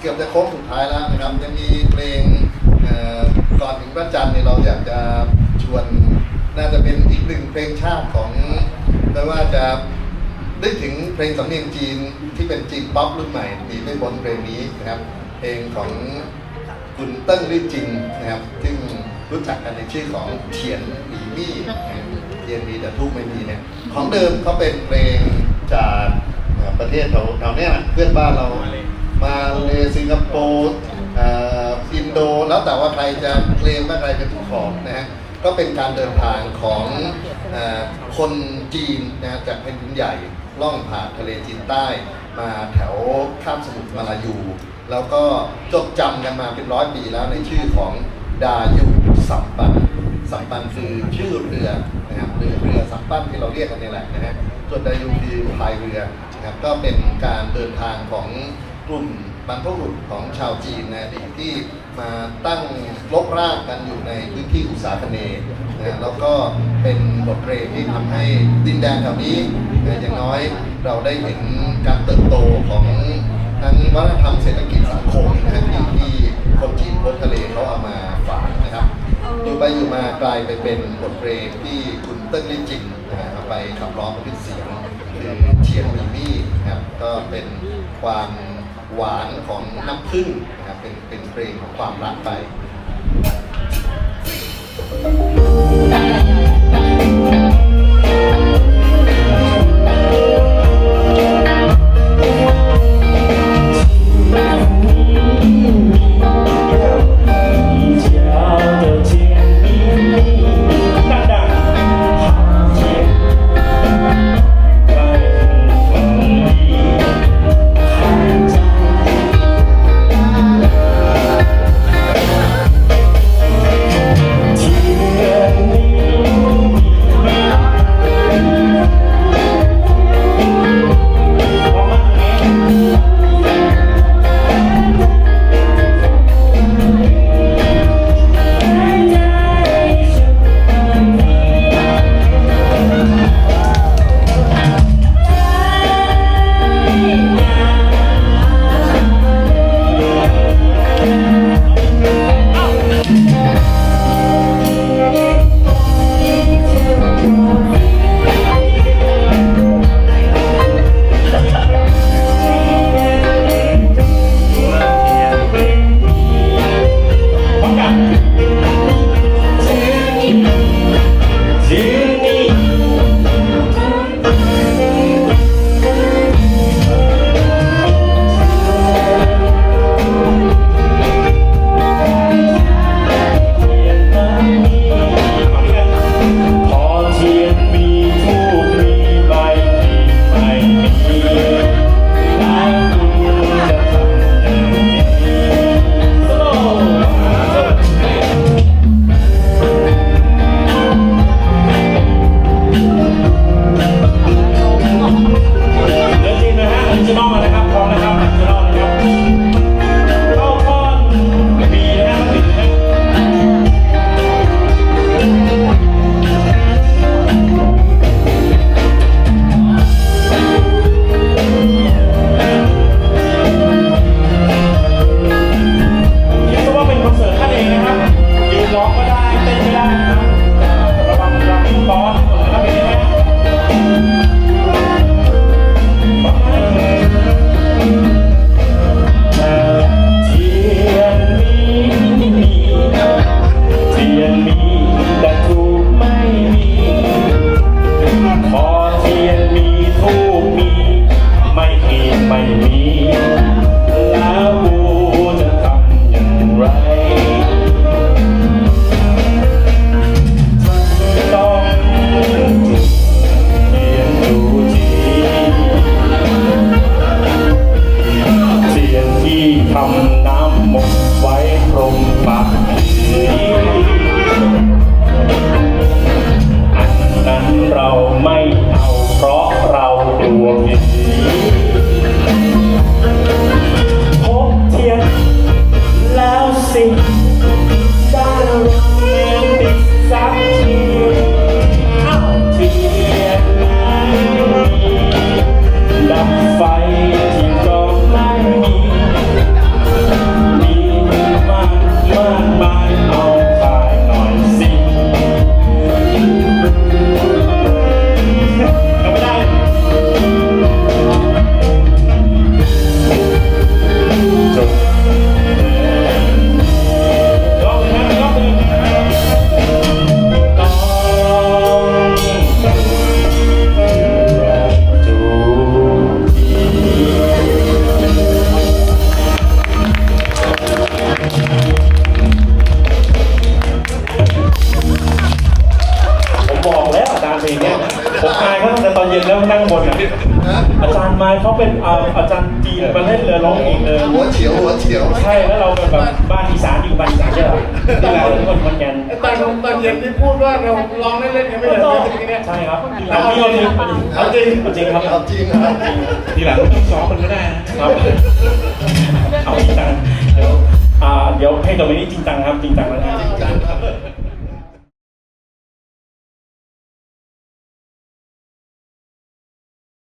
เกือบจะโค้งสุดท้ายแล้วนะครับยังมีเพลงก่อนถึงพระจันทร์เนี่ยเราอยากจะชวนน่าจะเป็นอีกหนึ่งเพลงชาติของไม่ว่าจะนึกถึงเพลงสำเนียงจีนที่เป็นจีนป๊อปรุ่นใหม่มีไม่พ้นเพลงนี้นะครับ เพลงของคุณเติ้งลี่จิงนะครับ ซึ่งรู้จักกันในชื่อของเทียนหมีมี่เทียนมีแต่ทูกไม่มีเนี่ยของเดิมเขาเป็นเพลงจากประเทศแถวแถวเนี้ยเพื่อนบ้านเรา มาเลสิงคโปร์อ่ออินโดแล้วแต่ว่าใครจะเคลมว่าใครเป็นเจ้ของนะฮะก็เป็นการเดินทางของอคนจีนนะฮะจากแผ่นดินใหญ่ล่องผ่านทะเลจีนใต้ มาแถวข้ามสมุทรมาลายู แล้วก็จดจำกันมาเป็นร้อยปีแล้วในชื่อของดายุสัมปันสัมปันคือชื่อเรือนะครับเรือเรือสัมปันที่เราเรียกกันนี่แหละนะฮะส่วนดายุคือพายเรือนะครับก็เป็นการเดินทางของ กลุ่มบรรพบุรุษของชาวจีนในอดีตที่มาตั้งลกรากกันอยู่ในพื้นที่อุตสาคเนนะแล้วก็เป็นบทเพลงที่ทำให้ดินแดนแถวนี้นะอย่างน้อยเราได้เห็นการเติบโตของทั้งวัฒนธรรมเศรษฐกิจสังคมนะที่ที่คนจีนพ้นทะเลเขาเอามาฝากนะครับอยู่ไปอยู่มากลายไปเป็นบทเพลงที่คุณเติ้งลี่จินนะฮะไปขับร้องเป็นเสียงคือเชียงมีมี่นะครับก็เป็นความ หวานของน้ำผึ้งนะครับเป็นเป็นเพลงของความรักไป my knees. เพลงเนี้ยผมอายเขาตั้งแต่ตอนเย็นแล้วนั่งบนอะนะอาจารย์ไม้เขาเป็นเอ่ออาจารย์จีนมาเล่นเลยร้องเองเลยหัวเฉียวหัวเฉียวใช่แล้วเราเป็นแบบบ้านอีสานอยู่บ้านอีสานใช่ไหมที่เราเป็นคนคนแก่นไอ้ตอนตอนเย็นที่พูดว่าเราลองเล่นๆกันไม่ได้เลยทีเนี้ยใช่ครับเอาจริงเอาจริงเอาจริงเอาจริงครับเอาจริงครับทีหลังต้องซ้อมมันก็ได้นะครับเอาจริงจังเดี๋ยวอ่าเดี๋ยวเพลงต่อไปนี้จริงจังครับจริงจังแล้วนะจริง